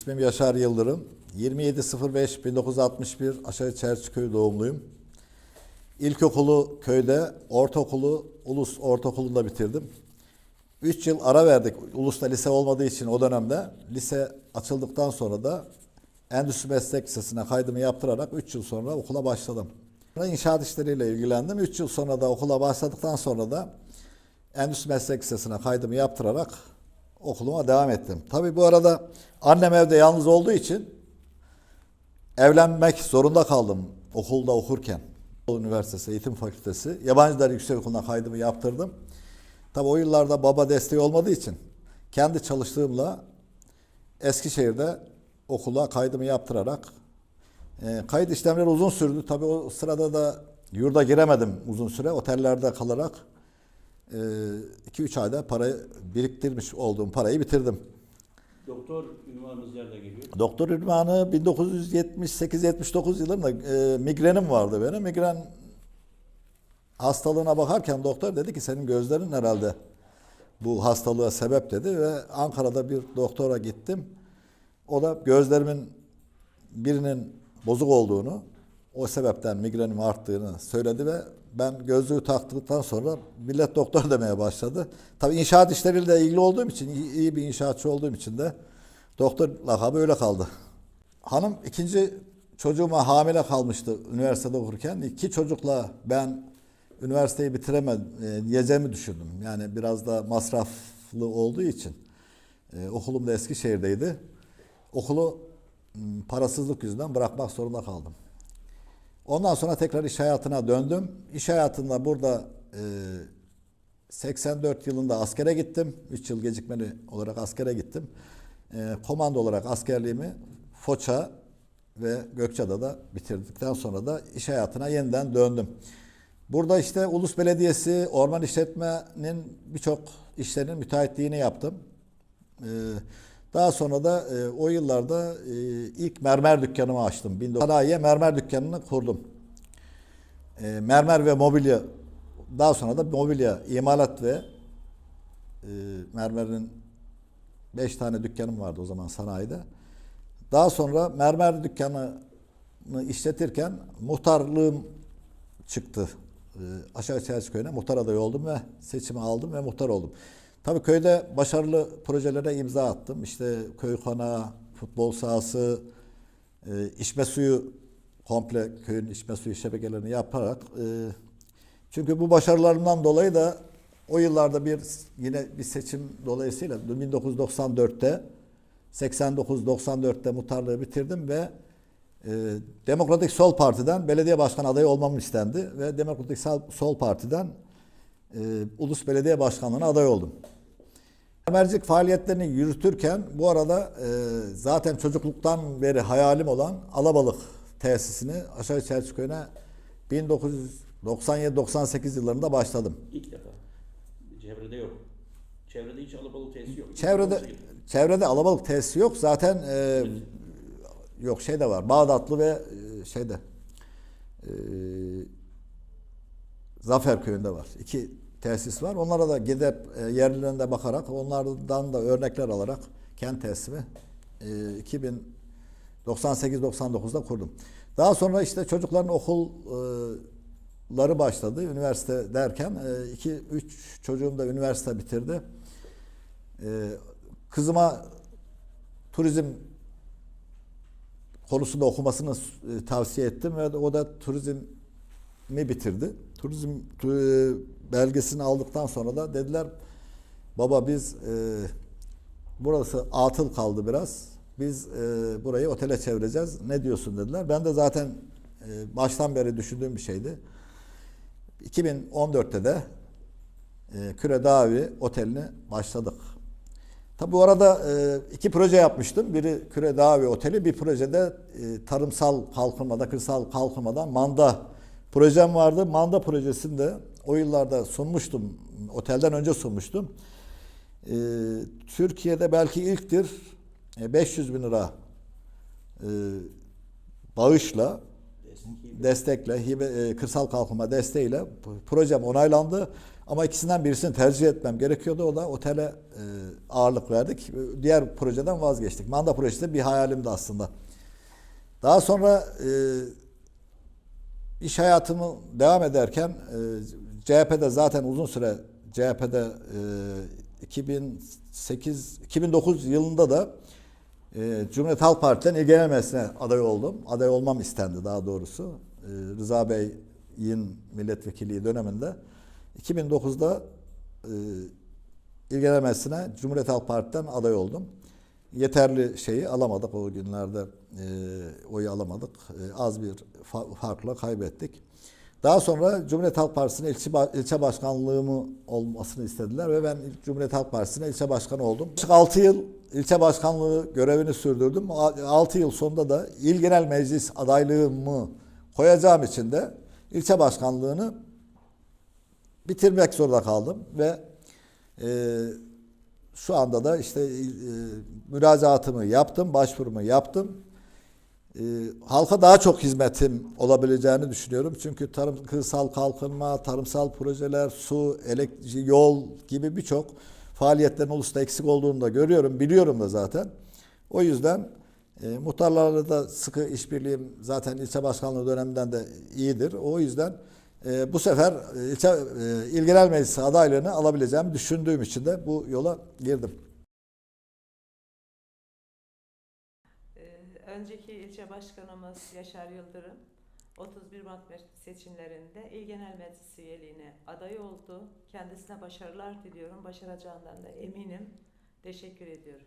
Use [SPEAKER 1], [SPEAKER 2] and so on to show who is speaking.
[SPEAKER 1] İsmim Yaşar Yıldırım. 27.05.1961 Aşağı Çerçiköy doğumluyum. İlkokulu köyde, ortaokulu Ulus Ortaokulu'nda bitirdim. 3 yıl ara verdik. Ulus'ta lise olmadığı için o dönemde. Lise açıldıktan sonra da Endüstri Meslek Lisesi'ne kaydımı yaptırarak 3 yıl sonra okula başladım. İnşaat işleriyle ilgilendim. 3 yıl sonra da okula başladıktan sonra da Endüstri Meslek Lisesi'ne kaydımı yaptırarak okuluma devam ettim. Tabii bu arada annem evde yalnız olduğu için evlenmek zorunda kaldım okulda okurken. Üniversitesi Eğitim Fakültesi Yabancı Dil Yüksekokulu'na kaydımı yaptırdım. Tabii o yıllarda baba desteği olmadığı için kendi çalıştığımla Eskişehir'de okula kaydımı yaptırarak e, kayıt işlemleri uzun sürdü. Tabii o sırada da yurda giremedim uzun süre. Otellerde kalarak 2-3 ayda parayı biriktirmiş olduğum parayı bitirdim.
[SPEAKER 2] Doktor ünvanınız nerede geliyor?
[SPEAKER 1] Doktor ünvanı 1978-79 yılında e, migrenim vardı benim. Migren hastalığına bakarken doktor dedi ki senin gözlerin herhalde bu hastalığa sebep dedi ve Ankara'da bir doktora gittim. O da gözlerimin birinin bozuk olduğunu, o sebepten migrenim arttığını söyledi ve ben gözlüğü taktıktan sonra millet doktor demeye başladı. Tabii inşaat işleriyle ilgili olduğum için, iyi bir inşaatçı olduğum için de doktor lakabı öyle kaldı. Hanım ikinci çocuğuma hamile kalmıştı üniversitede okurken. İki çocukla ben üniversiteyi bitiremem e, düşündüm. Yani biraz da masraflı olduğu için. E, okulum da Eskişehir'deydi. Okulu parasızlık yüzünden bırakmak zorunda kaldım. Ondan sonra tekrar iş hayatına döndüm. İş hayatında burada e, 84 yılında askere gittim. 3 yıl gecikmeli olarak askere gittim. E, komando olarak askerliğimi Foça ve Gökçeada'da bitirdikten sonra da iş hayatına yeniden döndüm. Burada işte Ulus Belediyesi Orman İşletme'nin birçok işlerinin müteahhitliğini yaptım. Ee, daha sonra da e, o yıllarda e, ilk mermer dükkanımı açtım. 1900 Sanayiye mermer dükkanını kurdum. E, mermer ve mobilya daha sonra da mobilya, imalat ve e, mermerin 5 tane dükkanım vardı o zaman sanayide. Daha sonra mermer dükkanını işletirken muhtarlığım çıktı. Ee, Aşağı Çerçiköy'üne muhtar adayı oldum ve seçimi aldım ve muhtar oldum. Tabii köyde başarılı projelere imza attım. İşte köy konağı, futbol sahası, e, içme suyu komple köyün içme suyu şebekelerini yaparak e, çünkü bu başarılarımdan dolayı da o yıllarda bir yine bir seçim dolayısıyla 1994'te 89-94'te muhtarlığı bitirdim ve e, Demokratik Sol Parti'den belediye başkan adayı olmam istendi ve Demokratik Sol Parti'den e, Ulus Belediye Başkanlığı'na aday oldum. Mermercilik faaliyetlerini yürütürken bu arada e, zaten çocukluktan beri hayalim olan Alabalık tesisini aşağı Çerçiköy'üne 1997-98 yıllarında başladım.
[SPEAKER 2] İlk defa. Çevrede yok. Çevrede hiç alabalık tesisi yok.
[SPEAKER 1] Çevrede çevrede alabalık tesisi yok. Zaten e, yok şey de var. Bağdatlı ve e, şeyde e, Zafer köyünde var. İki tesis var. Onlara da gidip e, yerlerine bakarak onlardan da örnekler alarak kent tesisimi e, 2098-99'da kurdum. Daha sonra işte çocukların okulları başladı. Üniversite derken e, iki üç çocuğum da üniversite bitirdi. E, kızıma turizm konusunda okumasını e, tavsiye ettim ve o da turizmi bitirdi. Turizm tu- belgesini aldıktan sonra da dediler baba biz e, burası atıl kaldı biraz. Biz e, burayı otele çevireceğiz. Ne diyorsun dediler. Ben de zaten e, baştan beri düşündüğüm bir şeydi. 2014'te de e, Küre Davi Oteli'ni başladık. Tabi bu arada e, iki proje yapmıştım. Biri Küre Dağı ve Oteli, bir projede e, tarımsal kalkınmada, kırsal kalkınmadan manda projem vardı. Manda projesini de o yıllarda sunmuştum. Otelden önce sunmuştum. E, Türkiye'de belki ilktir. E, 500 bin lira e, bağışla, destekle, hibe, e, kırsal kalkınma desteğiyle projem onaylandı. Ama ikisinden birisini tercih etmem gerekiyordu. O da otele e, ağırlık verdik. Diğer projeden vazgeçtik. Manda projesi de bir hayalimdi aslında. Daha sonra e, iş hayatımı devam ederken e, CHP'de zaten uzun süre CHP'de e, 2008 2009 yılında da e, Cumhuriyet Halk Partisi'nin il genel meclisine aday oldum. Aday olmam istendi daha doğrusu. E, Rıza Bey'in milletvekilliği döneminde 2009'da e, il genel meclisine Cumhuriyet Halk Parti'den aday oldum. Yeterli şeyi alamadık o günlerde e, oyu alamadık. E, az bir fa- farkla kaybettik. Daha sonra Cumhuriyet Halk Partisi'ne ilçe, ilçe başkanlığımı olmasını istediler ve ben Cumhuriyet Halk Partisi'ne ilçe başkanı oldum. 6 yıl ilçe başkanlığı görevini sürdürdüm. 6 yıl sonunda da il genel meclis adaylığımı koyacağım için de ilçe başkanlığını bitirmek zorunda kaldım ve e, şu anda da işte e, müracaatımı yaptım, başvurumu yaptım. E, halka daha çok hizmetim olabileceğini düşünüyorum. Çünkü tarım, kırsal kalkınma, tarımsal projeler, su, elektrik, yol gibi birçok faaliyetlerin ulusda eksik olduğunu da görüyorum, biliyorum da zaten. O yüzden e, muhtarlarla da sıkı işbirliğim zaten ilçe başkanlığı döneminden de iyidir. O yüzden e, bu sefer e, ilçe e, il genel meclisi adaylığını alabileceğimi düşündüğüm için de bu yola girdim.
[SPEAKER 3] Ee, Önceki ilçe başkanımız Yaşar Yıldırım 31 Mart seçimlerinde İl Genel Meclis üyeliğine aday oldu. Kendisine başarılar diliyorum. Başaracağından da eminim. Teşekkür ediyorum.